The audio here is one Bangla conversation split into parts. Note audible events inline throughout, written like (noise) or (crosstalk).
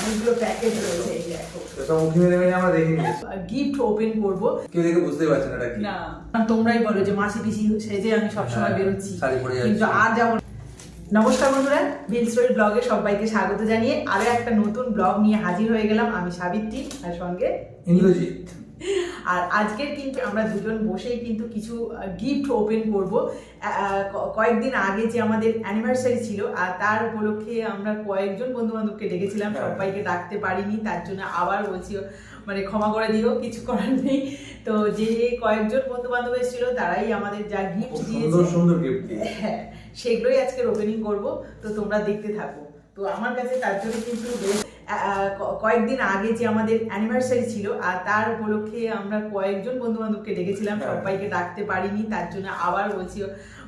অনেকগুলো প্যাকেজ রয়েছে এই দেখো। সব উঠে মেরে মেরে আমরা দেখে নিয়েছি। গিফট ওপেন করব। কেউ দেখে বুঝতেই পারছে না এটা কি। না তোমরাই বলো যে মাসি পিসি সেজে আমি সবসময় হ্যাঁ, বেরোচ্ছি। কিন্তু আর যেমন নমস্কার বন্ধুরা বিল স্টোরি ব্লগে সবাইকে স্বাগত জানিয়ে আরও একটা নতুন ব্লগ নিয়ে হাজির হয়ে গেলাম আমি সাবিত্রী আর সঙ্গে ইন্দ্রজিৎ। আর আজকের কিন্তু আমরা দুজন বসেই কিন্তু কিছু গিফট ওপেন করব। কয়েকদিন আগে যে আমাদের অ্যানিভার্সারি ছিল আর তার উপলক্ষে আমরা কয়েকজন বন্ধু বান্ধবকে ডেকেছিলাম। হ্যাঁ। সবাইকে ডাকতে পারিনি তার জন্য আবার বলছি মানে ক্ষমা করে দিও কিছু করার নেই। তো যে কয়েকজন বন্ধু বান্ধব এসেছিল তারাই আমাদের যা গিফট দিয়েছে। সুন্দর গিফট হ্যাঁ সেগুলোই আজকের ওপেনিং করব তো তোমরা দেখতে থাকো। তো আমার কাছে তার জন্য কিন্তু বেশ কয়েকদিন আগে যে আমাদের অ্যানিভার্সারি ছিল আর তার উপলক্ষে আমরা কয়েকজন বন্ধু বান্ধবকে ডেকেছিলাম হ্যাঁ। সবাইকে ডাকতে পারিনি তার জন্য আবার বলছি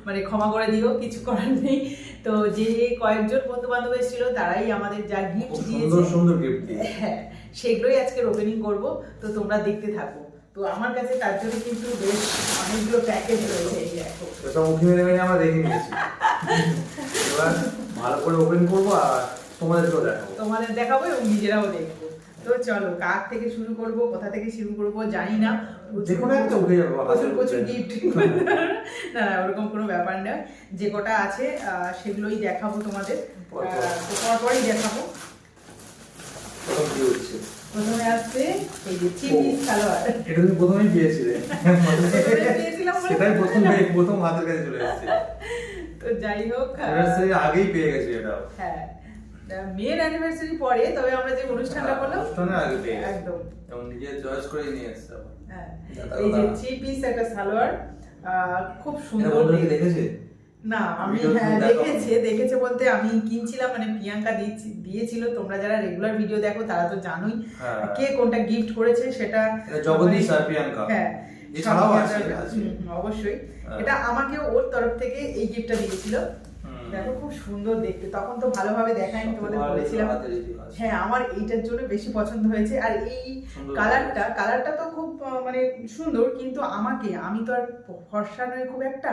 মানে ক্ষমা করে দিও কিছু করার নেই। তো যে কয়েকজন বন্ধু বান্ধব এসেছিল তারাই আমাদের যা গিফট দিয়েছে। সুন্দর গিফট হ্যাঁ সেগুলোই আজকে ওপেনিং করব তো তোমরা দেখতে থাকো। তো আমার কাছে তার জন্য কিন্তু বেশ অনেকগুলো প্যাকেজ রয়েছে এই দেখো। তো সব উঠে মেরে মেরে আমরা দেখে নিয়েছি। এবার ভালো করে ওপেন করব আর তোমাদেরকেও দেখাবো। তোমাদের দেখাবো এবং নিজেরাও দেখব। তো চলো কার থেকে শুরু করব কোথা থেকে শুরু করব জানি না। যে কোনো একটা উঠে যাবে প্রচুর প্রচুর গিফট না না ওরকম কোনো ব্যাপার না যে কটা আছে সেগুলোই দেখাবো তোমাদের। পরপরই দেখাবো। প্রথম কি প্রথমে আসছে এই যে চিনি সালোয়ার। এটা তুমি প্রথমেই পেয়েছিলে। সেটাই প্রথম প্রথম হাতের কাছে চলে এসেছে। তো যাই হোক আগেই পেয়ে গেছি এটাও। হ্যাঁ। মেয়ের অ্যানিভার্সারি পরে তবে আমরা যে অনুষ্ঠানটা করলাম অনুষ্ঠানের আগে পেয়ে একদম এবং নিজে চয়েস করে নিয়ে এসছে হ্যাঁ এই যে থ্রি পিস একটা সালোয়ার খুব সুন্দর। দেখেছে না আমি হ্যাঁ দেখেছে দেখেছে বলতে আমি কিনছিলাম মানে প্রিয়াঙ্কা দিয়েছিল তোমরা যারা রেগুলার ভিডিও দেখো তারা তো জানোই হ্যাঁ। কে কোনটা গিফট করেছে সেটা জগদীশ আর প্রিয়াঙ্কা। হ্যাঁ অবশ্যই হ্যাঁ। এটা আমাকে ওর তরফ থেকে এই গিফটটা দিয়েছিল। দেখো খুব সুন্দর দেখতে। তখন তো ভালোভাবে দেখাইনি তোমাদের বলেছিলাম। হ্যাঁ আমার এইটার জন্য বেশি পছন্দ হয়েছে। আর এই কালারটা কালারটা তো খুব মানে সুন্দর কিন্তু আমাকে আমি তো আর ফর্সা নয় খুব একটা।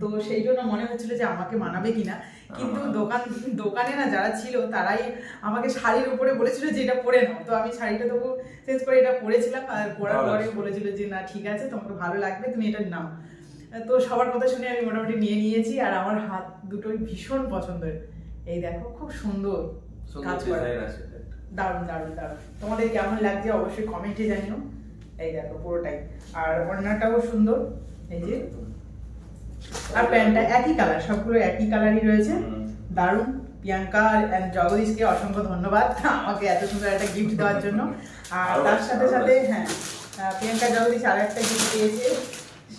তো সেই জন্য মনে হচ্ছিল যে আমাকে মানাবে কিনা। কিন্তু দোকান দোকানে না যারা ছিল তারাই আমাকে শাড়ির উপরে বলেছিল যে এটা পরে নাও। তো আমি শাড়িটা তবু চেঞ্জ করে এটা পরেছিলাম আর পরার পরে বলেছিল যে না ঠিক আছে তোমাকে ভালো লাগবে তুমি এটা নাও। তো সবার কথা শুনে আমি মোটামুটি নিয়ে নিয়েছি আর আমার হাত দুটোই ভীষণ পছন্দের। এই দেখো খুব সুন্দর কাজ করা। দারুণ দারুণ দারুণ। তোমাদের কেমন লাগছে অবশ্যই কমেন্টে জানিও। এই দেখো পুরোটাই। আর ওড়নাটাও সুন্দর এই যে। আর প্যান্টটা একই কালার সবগুলো একই কালারই রয়েছে। দারুণ। প্রিয়াঙ্কা and জগদীশকে অসংখ্য ধন্যবাদ আমাকে এত সুন্দর একটা গিফট দেওয়ার জন্য। আর তার সাথে সাথে হ্যাঁ প্রিয়াঙ্কা জগদীশ আর একটা গিফট পেয়েছে।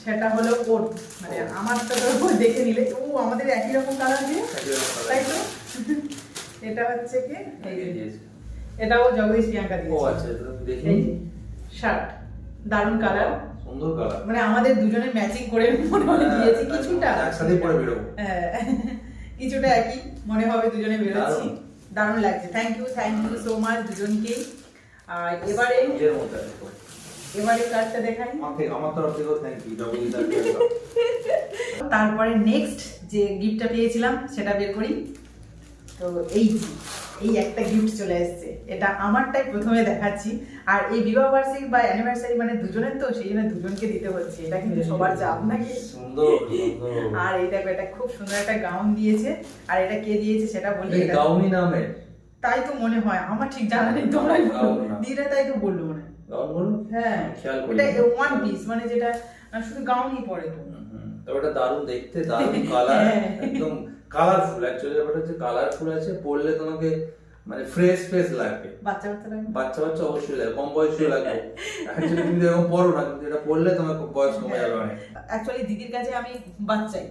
সেটা হলো কোট মানে আমারটা তো দেখে নিলে ও আমাদের একই রকম কালার দিয়ে তাই তো? (laughs) এটা হচ্ছে কি? এটাও জগদীশ প্রিয়াঙ্কা ও দিয়েছে। আচ্ছা। শার্ট দারুণ কালার সুন্দর কালার মানে আমাদের দুজনে ম্যাচিং করে মনে হয় দিয়েছি কিছুটা। একসাথে পরে বেরোবো। হ্যাঁ, (laughs) কিছুটা একই মনে হবে দুজনে বেরোচ্ছি। দারুণ। লাগছে। Thank you thank you so much দুজনকেই। আর এবারে। এবারে কার্ডটা দেখাই। আমার আমার তরফ থেকেও থ্যাংক ইউ আর তারপরে নেক্সট যে গিফটটা পেয়েছিলাম সেটা বের করি। তো এই এই একটা গিফট চলে এসেছে। এটা আমারটাই প্রথমে দেখাচ্ছি। আর এই বিবাহ বার্ষিক বা অ্যানিভার্সারি মানে দুজনের তো সেই জন্য দুজনকে দিতে হচ্ছে। এটা কিন্তু সবার চাপ নাকি? সুন্দর আর এই দেখো এটা খুব সুন্দর একটা গাউন দিয়েছে। আর এটা কে দিয়েছে সেটা বলি গাউনি নামে তাই তো মনে হয়। আমার ঠিক জানা নেই তোমরাই বলো। গাউন দিদা তাই তো বলল। গাউন হ্যাঁ খেয়াল করি এটা ওয়ান পিস মানে যেটা শুধু গাউনই পরে তো। দারুণ দেখতে দারুণ কালার (laughs) হ্যাঁ। একদম কালারফুল অ্যাকচুয়ালি ব্যাপারটা হচ্ছে কালারফুল আছে পড়লে তোমাকে মানে ফ্রেশ ফ্রেশ লাগবে। বাচ্চা বাচ্চা অবশ্যই লাগে কম বয়সী লাগবে। অ্যাকচুয়ালি তুমি এরকম পড়ো না কিন্তু এটা পড়লে তোমার খুব বয়স কমে যাবে অনেক। অ্যাকচুয়ালি দিদির কাছে আমি বাচ্চাই।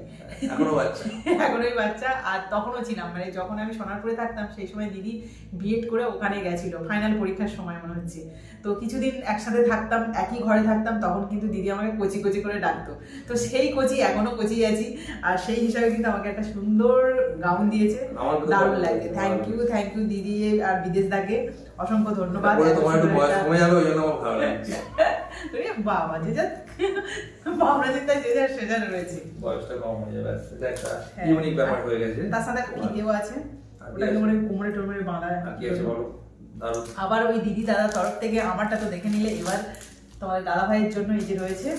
এখনও বাচ্চা। এখন ওই বাচ্চা আর তখনও ছিলাম। মানে যখন আমি সোনারপুরে থাকতাম সেই সময় দিদি বিএড করে ওখানে গেছিল ফাইনাল পরীক্ষার সময় মনে হচ্ছে। তো কিছুদিন একসাথে থাকতাম একই ঘরে থাকতাম তখন কিন্তু দিদি আমাকে কচি কচি করে ডাকতো। তো সেই কচি এখনও কচি আছি। আর সেই হিসাবে কিন্তু আমাকে একটা সুন্দর গাউন দিয়েছে। দারুণ লাগে থ্যাংক ইউ। থ্যাংক ইউ দিদি। আর বিদেশ দাকে অসংখ্য ধন্যবাদ। তোমার একটু বয়স কমে যাবে ওই জন্য আমার ভালো লাগছে (laughs) বাবা যে যা যে যার রয়েছে। বয়সটা কম হয়ে যাবে এটা একটা হ্যাঁ। ইউনিক ব্যাপার হয়ে গেছে। তার সাথে একটা আছে? ওটা কোমরে কোমরে টোমরে বাঁধা আর কি আছে বলো? আবার ওই দিদি দাদা তরফ থেকে আমারটা তো দেখে নিলে এবার তোমার দাদা ভাইয়ের জন্য এই যে রয়েছে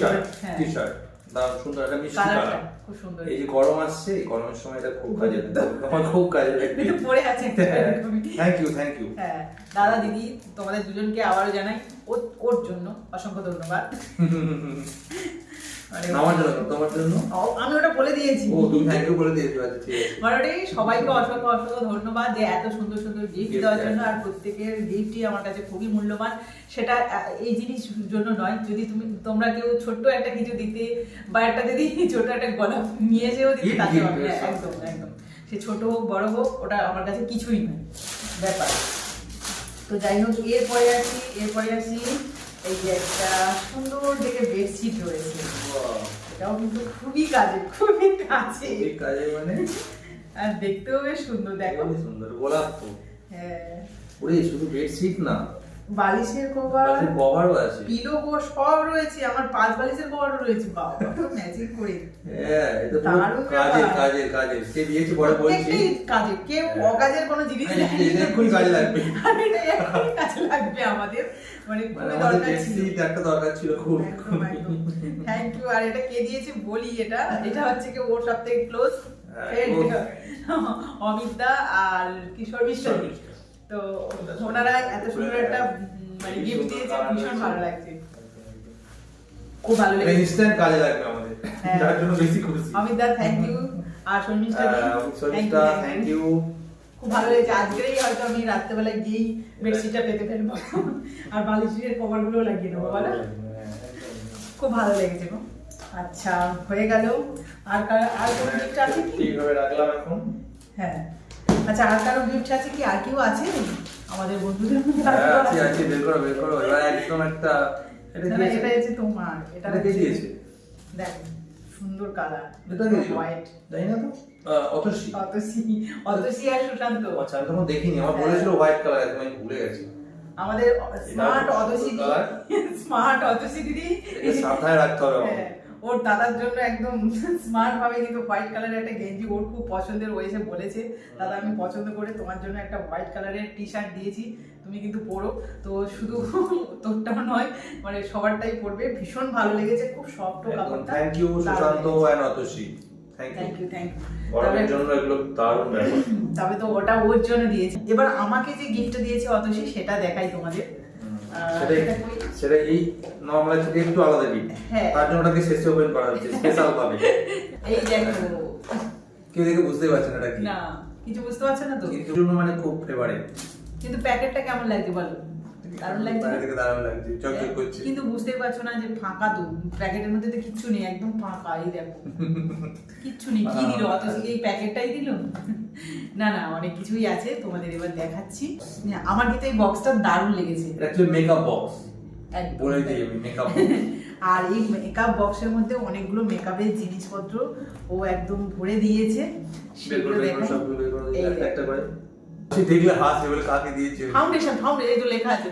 শার্ট হ্যাঁ। টি শার্ট দারুণ সুন্দর একটা মিষ্টি কালার খুব সুন্দর। এই যে গরম আসছে গরমের সময় এটা খুব কাজে তোমার খুব কাজে লাগবে একটু পরে আছে। একটা থ্যাংক ইউ থ্যাংক ইউ হ্যাঁ। দাদা দিদি তোমাদের দুজনকে আবারও জানাই ওর ওর জন্য অসংখ্য ধন্যবাদ। (laughs) আমার জন্য তোমার জন্য? আমি ওটা বলে দিয়েছি। ও তুমি থ্যাংক ইউ বলে দিয়েছ আচ্ছা ঠিক আছে। সবাইকে অসংখ্য অসংখ্য ধন্যবাদ যে এত সুন্দর সুন্দর গিফট দেওয়ার জন্য আর প্রত্যেকের গিফটই আমার কাছে খুবই মূল্যবান। সেটা এই জিনিস জন্য নয় যদি তুমি তোমরা কেউ ছোট্ট একটা কিছু দিতে বা একটা যদি ছোট একটা গোলাপ নিয়ে এসেও দিতে তাতে। হ্যাঁ. একদম একদম। সে ছোট হোক বড় হোক ওটা আমার কাছে কিছুই নয়। ব্যাপার। তো যাই হোক এরপরে আসি এরপরে আসি। এই যে একটা সুন্দর দেখে বেডশিট রয়েছে। এটাও কিন্তু খুবই কাজে খুবই কাজে কাজে মানে? আর দেখতেও বেশ সুন্দর দেখো। সুন্দর গোলাপ তো। হ্যাঁ। ওরে শুধু বেডশিট না বালিশের কভার কভারও আছে। পিলো কো সব রয়েছে আমার পাঁচ বালিশের কভারও রয়েছে বাবা ম্যাজিক করে। হ্যাঁ এটা কাজে। কাজে কাজে সে দিয়েছে পরে বলছি? কাজে কেউ হ্যাঁ। অকাজের কোনো জিনিস দেয়নি। এটা এক্ষুনি কাজে লাগবে। এটা এক্ষুনি কাজে লাগবে আমাদের। মানে মানে খুবই দরকার ছিল। একটা দরকার ছিল খুব। থ্যাংক ইউ আর এটা কে দিয়েছে বলি এটা। এটা হচ্ছে কি ওর ক্লোজ হ্যাঁ। আর কিশোর মিশ্র। তো ওনারা এত সুন্দর একটা মানে গিফট দিয়েছে ভীষণ ভালো লাগছে। খুব ভালো এটা লেগেছে। ইনস্ট্যান্ট কাজে লাগবে আমাদের। হ্যাঁ। যার জন্য বেশি খুশি। অমিত দা থ্যাংক ইউ আর শর্মিষ্ঠা শর্মিষ্ঠা থ্যাংক ইউ খুব ভালো লেগেছে। আজকেই হয়তো আমি রাত্রেবেলায় গিয়েই বেডশিটটা পেতে ফেলব। আর বালিশের কভারগুলো লাগিয়ে দেবো বলো খুব ভালো লেগেছে গো। আচ্ছা হয়ে গেল। আর আর কোনো গিফট আছে কি? ঠিকভাবে রাখলাম এখন। হ্যাঁ। আচ্ছা আর কারও গিফট আছে কি? আর কেউ আছে? আমাদের বন্ধুদের মধ্যে হ্যাঁ আছে আছে? আছে বের করো বের করো। এবার একদম একটা এটা এটা হচ্ছে তোমার। এটা কে দিয়েছে? দেখ সুন্দর কালার এটা কে? হোয়াইট জানি না তো। অতসী। অতসি অতসি আর সুশান্ত। আচ্ছা আমি তখন দেখিনি। আমার। বলেছিল হোয়াইট কালার একদম আমি ভুলে গেছি। আমাদের স্মার্ট অতসি স্মার্ট অতসি দিদি। এটা সাবধানে রাখতে হবে আমাকে। হ্যাঁ, ওর দাদার জন্য একদম স্মার্ট ভাবে কিন্তু হোয়াইট কালারের একটা গেঞ্জি ওর খুব পছন্দের এসে বলেছে। দাদা আমি পছন্দ করে তোমার জন্য একটা হোয়াইট কালারের টি শার্ট দিয়েছি তুমি কিন্তু পরো। তো শুধু তোরটাও নয় মানে সবারটাই পরবে। ভীষণ ভালো লেগেছে খুব সফট কাপড়টা। Thank you Sushanta and Atasi. Thank thank you you গরমের জন্য এগুলো দারুণ ব্যাপার। তবে তো ওটা ওর জন্য দিয়েছে। এবার আমাকে যে গিফট দিয়েছে অতসী সেটা দেখাই তোমাদের। সেটা এই নর্মাল থেকে একটু আলাদা গিফট হ্যাঁ। তার জন্য ওটাকে শেষ ওপেন করা হচ্ছে স্পেশাল ভাবে। (laughs) এই দেখো। কেউ দেখে বুঝতেই পারছে না এটা কি। না কিছু বুঝতে পারছে না তো? কিন্তু মানে খুব ফেভারিট কিন্তু প্যাকেটটা কেমন লাগছে বলো? দারুণ লাগছে? থেকে দারুণ লাগছে চকচক করছে। কিন্তু বুঝতেই পারছ না যে ফাঁকা তো প্যাকেটের মধ্যে তো কিচ্ছু নেই একদম ফাঁকা এই দেখো। কিচ্ছু নেই কি দিল? অত এই প্যাকেটটাই দিল? না না অনেক কিছুই আছে তোমাদের এবার দেখাচ্ছি। আমার কিন্তু এই বক্সটা দারুণ লেগেছে। Actually makeup box. বলে দিই আমি মেকআপ (laughs) আর এই মেকআপ বক্সের মধ্যে অনেকগুলো মেকআপের জিনিসপত্র ও একদম ভরে দিয়েছে। সেগুলো দেখাই। একটা একটা দেখলে হাসে বলে কাকে দিয়েছে? ফাউন্ডেশন ফাউন্ডেশন এই তো লেখা আছে।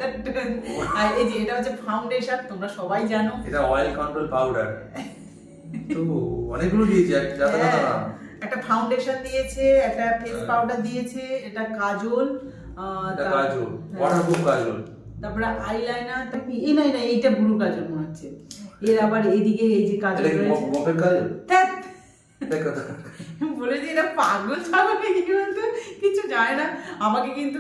আর এই যে এটা হচ্ছে ফাউন্ডেশন তোমরা সবাই জানো। এটা অয়েল কন্ট্রোল পাউডার তো অনেকগুলো দিয়েছে এক যাতা না হ্যাঁ, একটা ফাউন্ডেশন দিয়েছে একটা ফেস হ্যাঁ। পাউডার দিয়েছে এটা কাজল কাজল হ্যাঁ। ওয়াটারপ্রুফ কাজল। তারপরে আইলাইনার এই না এইটা ব্লু কাজল মনে হচ্ছে। এর আবার এদিকে এই যে কাজল রয়েছে। বলেছি এটা পাগল ছাগল নাকি কি বলতো? কিছু জানে না। আমাকে কিন্তু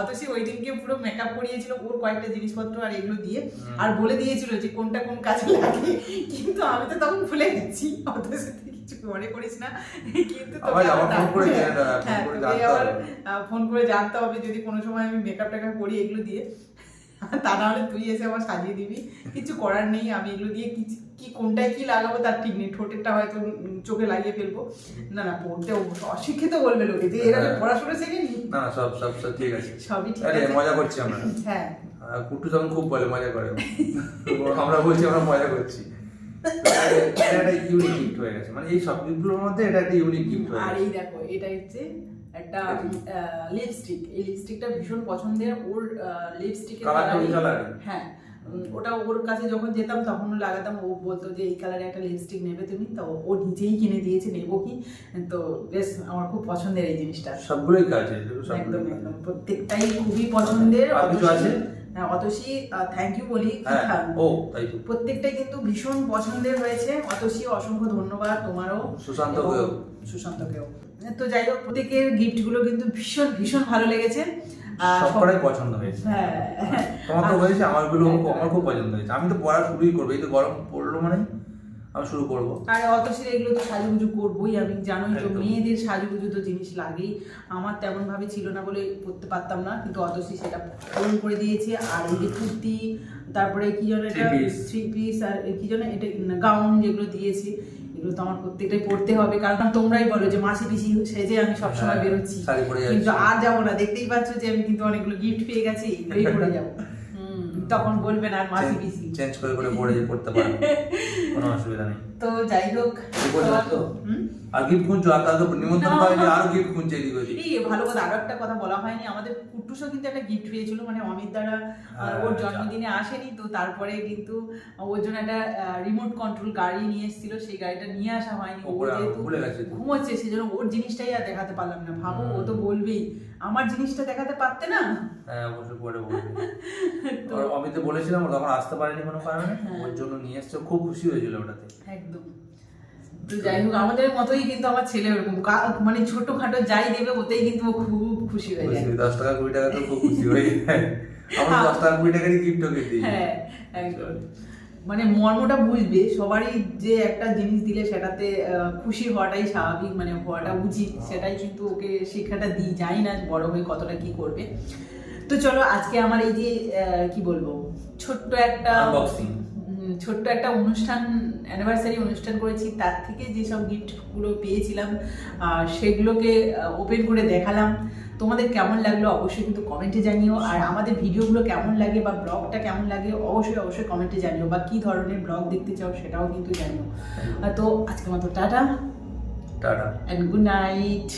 অতসী ওই দিনকে পুরো মেকআপ করিয়েছিল ওর কয়েকটা জিনিসপত্র আর এগুলো দিয়ে। আর বলে দিয়েছিল যে কোনটা কোন কাজে লাগে? কিন্তু আমি তো তখন ভুলে গেছি। অতসী কিছু মনে করিস না। কিন্তু ফোন হ্যাঁ, ফোন করে জানতে হবে যদি কোনো সময় আমি মেকআপ টেকআপ করি এগুলো দিয়ে। (laughs) তা নাহলে তুই এসে আমার সাজিয়ে দিবি। কিছু করার নেই আমি এগুলো দিয়ে কি কি কোনটায় কি লাগাবো তার ঠিক নেই। ঠোঁটেরটা হয়তো চোখে লাগিয়ে ফেলব। না না পড়তে অশিক্ষিত বলবে লোকে। যে এরা। পড়াশোনা শেখেনি? না না সব সব সব ঠিক আছে। সবই ঠিক আছে। মজা করছি আমরা। হ্যাঁ। কুট্টু তখন খুব বলে মজা করে। (laughs) আমরা বলছি আমরা মজা করছি। এটা একটা ইউনিক গিফট হয়ে গেছে। মানে এই সব গিফটগুলোর মধ্যে এটা একটা ইউনিক গিফট হয়ে আর এই দেখো এটা হচ্ছে একটা লিপস্টিক এই লিপস্টিকটা ভীষণ পছন্দের। ওর লিপস্টিকের? হ্যাঁ ওটা ওর কাছে যখন যেতাম তখন লাগাতাম। ও বলতো যে এই কালারে একটা লিপস্টিক নেবে তুমি। তো ও নিজেই কিনে দিয়েছে নেব কি? তো বেশ আমার খুব পছন্দের এই জিনিসটা। সবগুলোই কাজ একদম একদম। প্রত্যেকটাই খুবই পছন্দের। আছে? হ্যাঁ, অতসী থ্যাংক ইউ বলি। হ্যাঁ ও প্রত্যেকটাই কিন্তু ভীষণ পছন্দের হয়েছে। অতসী অসংখ্য ধন্যবাদ তোমারও। সুশান্তকেও। সুশান্তকেও। তো যাই হোক প্রত্যেকের গিফটগুলো কিন্তু ভীষণ ভীষণ ভালো লেগেছে। সবকটাই পছন্দ হয়েছে। হ্যাঁ। তোমার তো হয়েছে আমারগুলো আমার খুব পছন্দ হয়েছে। আমি তো পড়া শুরুই করব এই তো গরম পড়ল মানে আমি শুরু করব। আর অতসীর এগুলো তো সাজুগুজু করবোই আমি জানোই তো মেয়েদের সাজুগুজু তো জিনিস লাগেই। আমার তেমন ভাবে ছিল না বলে করতে পারতাম না কিন্তু অতসী সেটা পূরণ করে দিয়েছে। আর এই যে কুর্তি তারপরে কি যেন এটা থ্রি পিস আর কি যেন এটা গাউন যেগুলো দিয়েছি এগুলো তো আমার প্রত্যেকটাই পড়তে হবে কারণ তোমরাই বলো যে মাসি পিসি সেজে আমি সবসময় হ্যাঁ, বেরোচ্ছি। কিন্তু আর যাব না দেখতেই পাচ্ছ যে আমি কিন্তু অনেকগুলো গিফট পেয়ে গেছি এগুলোই পরে যাব। (laughs) হুম, তখন বলবেন আর মাসি পিসি। চেঞ্জ করে করে পড়ে পড়তে পারব। কোনো অসুবিধা নেই। তো যাই হোক? আর গিফট খুঁজছো? আর তো নিমন্ত্রণ না। হয়নি আরও গিফট খুঁজছে এদিক ওদিক। এই ভালো কথা আরও একটা কথা বলা হয়নি। আমাদের কুট্টুসও কিন্তু একটা গিফট পেয়েছিল মানে অমিত দ্বারা হ্যাঁ, ওর আচ্ছা। জন্মদিনে আসেনি তো তারপরে কিন্তু ওর জন্য একটা রিমোট কন্ট্রোল গাড়ি নিয়ে এসেছিল সেই গাড়িটা নিয়ে আসা হয়নি। ও যেহেতু ভুলে গেছে তো। ঘুমোচ্ছে সেজন্য ওর জিনিসটাই আর দেখাতে পারলাম না। ভাবো ও তো। বলবেই। আমার জিনিসটা দেখাতে পারতে না? হ্যাঁ অবশ্যই পরে বলবে। (laughs) অমিতে বলেছিলাম ও তখন আসতে পারেনি। কোনো কারণে? হ্যাঁ। ওর জন্য নিয়ে এসছে। খুব খুশি হয়েছিল ওটাতে। একদম। তো যাই হোক আমাদের মতোই কিন্তু আমার ছেলে ওরকম। মানে ছোটখাটো যাই দেবে ওতেই কিন্তু ও খুব খুশি হয়ে যায়। দশ টাকা কুড়ি টাকা তো খুব খুশি হয়ে যায়। আমরা দশ টাকা কুড়ি টাকারই গিফট ওকে দিই। হ্যাঁ একদম। মানে মর্মটা বুঝবে সবারই যে একটা জিনিস দিলে সেটাতে খুশি হওয়াটাই স্বাভাবিক মানে হওয়াটা উচিত। সেটাই কিন্তু ওকে শিক্ষাটা দিই। জানি না বড় হয়ে কতটা কি করবে। তো চলো আজকে আমার এই যে কি বলব? ছোট্ট একটা. ছোট্ট একটা অনুষ্ঠান অ্যানিভার্সারি অনুষ্ঠান করেছি। তার থেকে যেসব গিফটগুলো পেয়েছিলাম সেগুলোকে ওপেন করে দেখালাম। তোমাদের কেমন লাগল অবশ্যই কিন্তু কমেন্টে জানিও। আর আমাদের ভিডিওগুলো কেমন লাগে বা ব্লগটা কেমন লাগে অবশ্যই অবশ্যই কমেন্টে জানিও। বা কী ধরনের ব্লগ দেখতে চাও সেটাও কিন্তু জানিও। তো আজকের মতো tata tata. And good night